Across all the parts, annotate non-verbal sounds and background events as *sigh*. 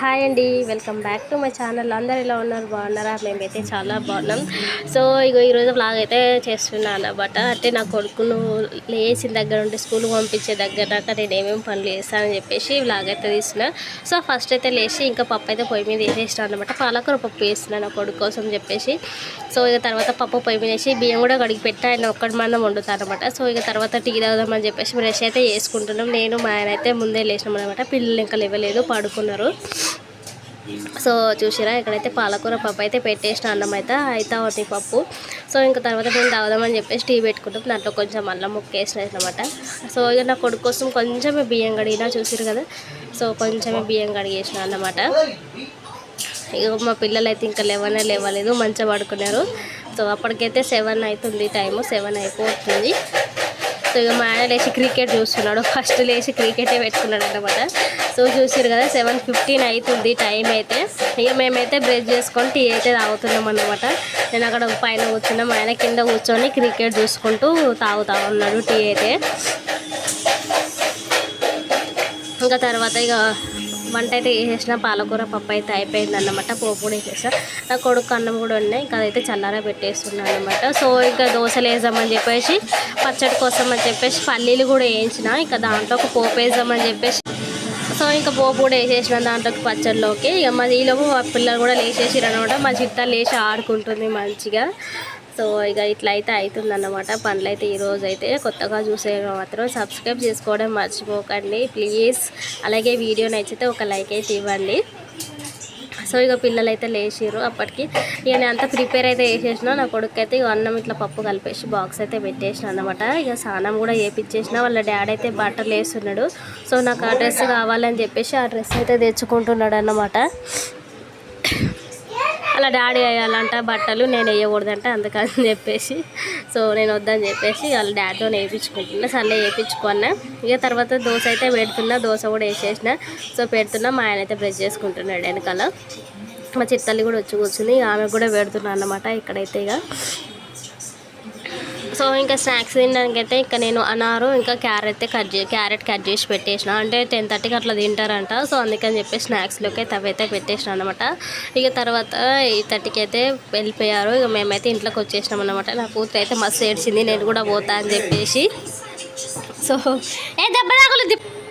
Hi అండి welcome back to my channel. అందరు ఎలా ఉన్నారు? బాగున్నారా? మేమైతే చాలా బాగున్నాం. సో ఇగో ఈరోజు బ్లాగ్ అయితే చేస్తున్నాను అన్నమాట. అంటే నా కొడుకును లేచిన దగ్గర ఉంటే స్కూల్కి పంపించే దగ్గర దాకా నేను ఏమేమి పనులు చేస్తానని చెప్పేసి బ్లాగ్ అయితే తీసిన సో ఫస్ట్ అయితే లేచి ఇంకా పప్పు అయితే పొయ్యి మీద వేసేసిన అనమాట పాలకూర పప్పు వేస్తున్నాను నా కొడుకు కోసం చెప్పేసి. సో ఇక తర్వాత పప్పు పొయ్యి మీద వేసి బియ్యం కూడా కడిగి పెట్టి. ఆయన ఒక్కడి మందం వండుతాను అనమాట సో ఇక తర్వాత టీ తాగుదామని చెప్పేసి బ్రష్ అయితే చేసుకుంటున్నాం నేను మా ఆయన అయితే ముందే లేచినాం అనమాట పిల్లలు ఇంకా లేవలేదు పడుకున్నారు. సో చూసిరా ఇక్కడైతే పాలకూర పప్పు అయితే పెట్టేసిన అన్నం అయితే అయితే ఉంది పప్పు. సో ఇంకా తర్వాత మేము తాగుదామని చెప్పేసి టీ పెట్టుకుంటాం. దాంట్లో కొంచెం అల్లం ముక్క వేసిన అనమాట సో ఇక నా కొడుకు కోసం కొంచెమే బియ్యం కడిగినా చూసిరు కదా. సో కొంచెమే బియ్యం కడిగేసిన అన్నమాట. ఇక మా పిల్లలు అయితే ఇంకా లెవెన్ లేవలేదు మంచిగా పడుకున్నారు. సో అప్పటికైతే సెవెన్ అవుతుంది టైము సెవెన్ అయిపోతుంది. సో ఇక మా ఆయన లేచి క్రికెట్ చూస్తున్నాడు. ఫస్ట్ లేచి క్రికెటే పెట్టుకున్నాడు అనమాట సో చూసారు కదా సెవెన్ ఫిఫ్టీన్ అవుతుంది టైం అయితే. ఇక మేమైతే బ్రష్ చేసుకొని టీ అయితే తాగుతున్నాం అనమాట నేను అక్కడ పైన కూర్చున్నాం ఆయన కింద కూర్చొని క్రికెట్ చూసుకుంటూ తాగుతా ఉన్నాడు టీ అయితే. ఇంకా తర్వాత ఇక వంట అయితే వేసేసిన పాలకూర పప్పు అయితే అయిపోయింది అన్నమాట పోపు కూడా వేసేసిన నా కొడుకు అన్నం కూడా ఉన్నాయి ఇంకా అదైతే చల్లారా పెట్టేస్తున్నాను అనమాట సో ఇంకా దోశలు వేద్దామని చెప్పేసి పచ్చడి కోసం అని చెప్పేసి పల్లీలు కూడా వేయించిన ఇంకా దాంట్లో ఒక పోపు వేసామని చెప్పేసి. సో ఇంకా పోపు కూడా వేసేసిన దాంట్లోకి పచ్చడిలోకి. ఇక మా ఈలోపు మా పిల్లలు కూడా లేచేసిరు అనమాట మా చిత్త లేచి ఆడుకుంటుంది మంచిగా. సో ఇక ఇట్లా అయితే అవుతుంది అన్నమాట పనులు అయితే ఈరోజు అయితే కొత్తగా చూసే మాత్రం సబ్స్క్రైబ్ చేసుకోవడం మర్చిపోకండి. ప్లీజ్. అలాగే వీడియో నచ్చితే ఒక లైక్ అయితే ఇవ్వండి. సో ఇక పిల్లలు అయితే లేచిర్రు అప్పటికి. ఇక నేను అంతా ప్రిపేర్ అయితే వేసేసిన నా కొడుకు అయితే ఇక అన్నం ఇట్లా పప్పు కలిపేసి బాక్స్ అయితే పెట్టేసిన అనమాట ఇక స్నానం కూడా వేపించేసిన వాళ్ళ డాడీ అయితే బట్టలు వేస్తున్నాడు సో నాకు ఆ డ్రెస్ కావాలని చెప్పేసి ఆ డ్రెస్ అయితే తెచ్చుకుంటున్నాడు అన్నమాట అలా డాడీ వేయాలంట బట్టలు నేను వేయకూడదంట అందుకని చెప్పేసి. సో నేను వద్దని చెప్పేసి వాళ్ళ డాడీతో వేయించుకుంటున్నా. సర్లే వేయించుకున్నా ఇక తర్వాత దోశ అయితే పెడుతున్నా దోశ కూడా వేసేసిన. సో పెడుతున్నా మా ఆయన అయితే బ్రష్ చేసుకుంటున్నాడు వెనకాల. మా చిత్తల్లి కూడా వచ్చి కూర్చుంది ఆమె కూడా పెడుతున్నా అన్నమాట ఇక్కడైతే ఇక. సో ఇంకా స్నాక్స్ తినడానికి అయితే ఇంకా నేను అనారు ఇంకా క్యారెట్ అయితే కట్ చే క్యారెట్ కట్ చేసి పెట్టేసిన. అంటే టెన్ థర్టీకి అట్లా తింటారంట సో అందుకని చెప్పి స్నాక్స్లోకి అయితే అవైతే పెట్టేసిన అనమాట ఇక తర్వాత ఎయిట్ థర్టీకి అయితే వెళ్ళిపోయారు. ఇక మేమైతే ఇంట్లోకి వచ్చేసినాం అనమాట నా కూతురు అయితే మస్తు ఏడ్చింది నేను కూడా పోతా అని చెప్పేసి. సో ఏ దెబ్బ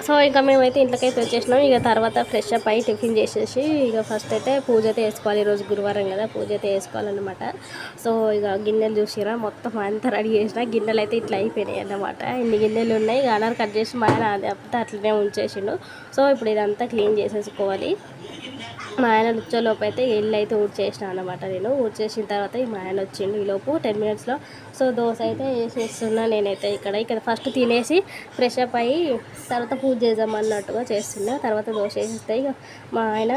సో ఇంకా మేమైతే ఇంట్లోకైతే వచ్చేసినాం. ఇక తర్వాత ఫ్రెష్ అప్ అయ్యి టిఫిన్ చేసేసి ఇక ఫస్ట్ అయితే పూజ అయితే వేసుకోవాలి ఈరోజు గురువారం కదా పూజ అయితే వేసుకోవాలన్నమాట సో ఇక గిన్నెలు చూసిరా మొత్తం అంతా రెడీ చేసిన. గిన్నెలు అయితే ఇట్లా అయిపోయినాయి అన్నమాట. ఇన్ని గిన్నెలు ఉన్నాయి. ఇక కట్ చేసి మా ఆయన అట్లనే ఉంచేసిండు. సో ఇప్పుడు ఇదంతా క్లీన్ చేసేసుకోవాలి. మా ఆయన వచ్చేలోపు అయితే ఇల్లు అయితే ఊడ్చేసిన అనమాట నేను. ఊడ్చేసిన తర్వాత ఈ మా ఆయన వచ్చిండు ఈలోపు టెన్ మినిట్స్లో. సో దోశ అయితే వేసేస్తున్నా నేనైతే ఇక్కడ. ఇక్కడ ఫస్ట్ తినేసి ఫ్రెష్ అప్ అయ్యి తర్వాత పూజ చేద్దాం అన్నట్టుగా చేస్తున్నా. తర్వాత దోశ వేసేస్తే ఇక మా ఆయన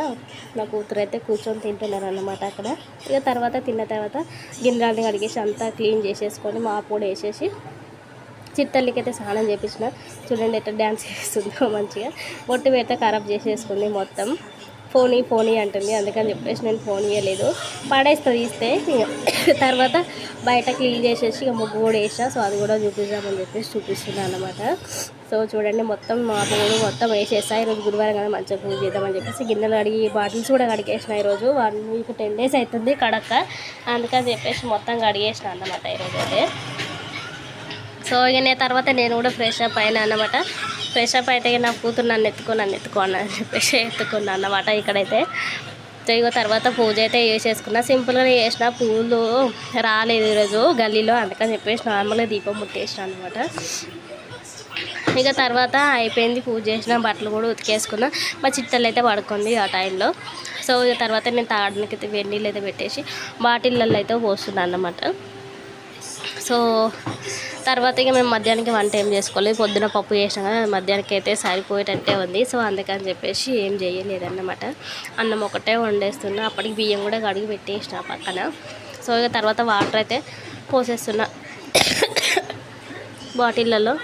నా కూతురు అయితే కూర్చొని తింటున్నారు అన్నమాట అక్కడ. ఇక తర్వాత తిన్న తర్వాత గిన్నెలన్నీ కడిగేసి అంతా క్లీన్ చేసేసుకొని మా పొడి వేసేసి చిట్టల్లికి అయితే స్నానం చేపించిన. చూడండి ఎట్లా డ్యాన్స్ చేస్తుందో మంచిగా. బొట్టు పెడితే ఖరాబ్ చేసేసుకుంది మొత్తం. ఫోన్ ఫోన్ అంటుంది. అందుకని చెప్పేసి నేను ఫోన్ ఇవ్వలేదు పడేస్తుంది తీస్తే *coughs* తర్వాత బయట క్లీన్ చేసేసి ఇక ముగ్గు కూడా వేసా. సో అది కూడా చూపిద్దామని చెప్పేసి చూపిస్తున్నాను అనమాట సో చూడండి మొత్తం మా పూలు మొత్తం వేసేసా. ఈరోజు గురువారం కదా మంచిగా పూజ చేద్దామని చెప్పేసి గిన్నెలు కడిగి బాటిల్స్ కూడా కడిగేసిన ఈరోజు. వన్ వీక్ టెన్ డేస్ అవుతుంది కడక్క అందుకని చెప్పేసి మొత్తం కడిగేసిన అన్నమాట ఈరోజు అయితే సో ఇక నేను తర్వాత నేను కూడా ఫ్రెష్ అప్ అయినా అన్నమాట. ఫ్రెష్ అప్ అయితే నా కూతురు నన్ను ఎత్తుకో నన్ను ఎత్తుకో అని చెప్పేసి ఎత్తుకున్నా అన్నమాట ఇక్కడైతే. సో ఇక తర్వాత పూజ అయితే చేసేసుకున్నా. సింపుల్గా చేసిన. పూలు రాలేదు ఈరోజు గల్లీలో. అందుకని చెప్పేసి నార్మల్గా దీపం ముట్టేసిన అనమాట ఇక తర్వాత అయిపోయింది పూజ చేసిన. బట్టలు కూడా ఉతికేసుకున్నా. మా చిట్టలు అయితే పడుకుంది ఆ టైంలో. సో ఇక తర్వాత నేను తాగడానికి అయితే వెన్నీళ్ళు అయితే పెట్టేసి బాటిళ్ళల్లో అయితే పోస్తున్నాను అన్నమాట. సో తర్వాత ఇక మేము మధ్యాహ్నానికి వంట ఏం చేసుకోలేదు. పొద్దున పప్పు చేసినాం కదా మధ్యాహ్నానికి అయితే సరిపోయేటట్టే ఉంది. సో అందుకని చెప్పేసి ఏం చేయలేదన్నమాట. అన్నం ఒకటే వండేస్తున్నా. అప్పటికి బియ్యం కూడా కడిగి పెట్టేసిన పక్కన. సో ఇక తర్వాత వాటర్ అయితే పోసేస్తున్నా *coughs* బాటిళ్ళలో.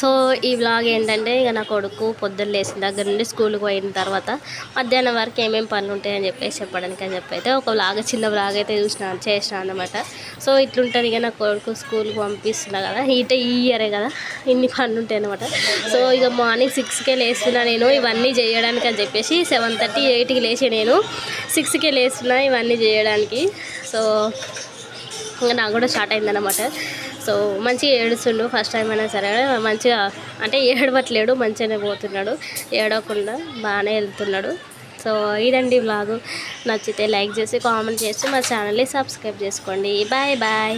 సో ఈ వ్లాగ్ ఏంటంటే ఇక నా కొడుకు పొద్దున్న లేచిన దగ్గర నుండి స్కూల్కి పోయిన తర్వాత మధ్యాహ్నం వరకు ఏమేమి పనులు ఉంటాయని చెప్పేసి చెప్పడానికి అని చెప్పి అయితే ఒక వ్లాగ్ చిన్న వ్లాగ్ అయితే చూసిన చేసిన అనమాట సో ఇట్లుంటుంది ఇక నా కొడుకు స్కూల్కి పంపిస్తున్నా కదా ఈట ఈ ఇయరే కదా ఇన్ని పనులు ఉంటాయి అనమాట సో ఇక మార్నింగ్ సిక్స్కే లేస్తున్నా నేను ఇవన్నీ చేయడానికి అని చెప్పేసి సెవెన్ థర్టీ ఎయిట్కి లేచి నేను. సిక్స్కే లేస్తున్నా ఇవన్నీ చేయడానికి. సో ఇంకా నాకు కూడా స్టార్ట్ అయిందనమాట సో మంచిగా ఏడుస్తుండు. ఫస్ట్ టైం అయినా సరే మంచిగా అంటే ఏడవట్లేడు మంచిగానే పోతున్నాడు. ఏడవకుండా బాగానే వెళ్తున్నాడు. సో ఇదండి వ్లాగు నచ్చితే లైక్ చేసి కామెంట్ చేసి మా ఛానల్ని సబ్స్క్రైబ్ చేసుకోండి. Bye bye.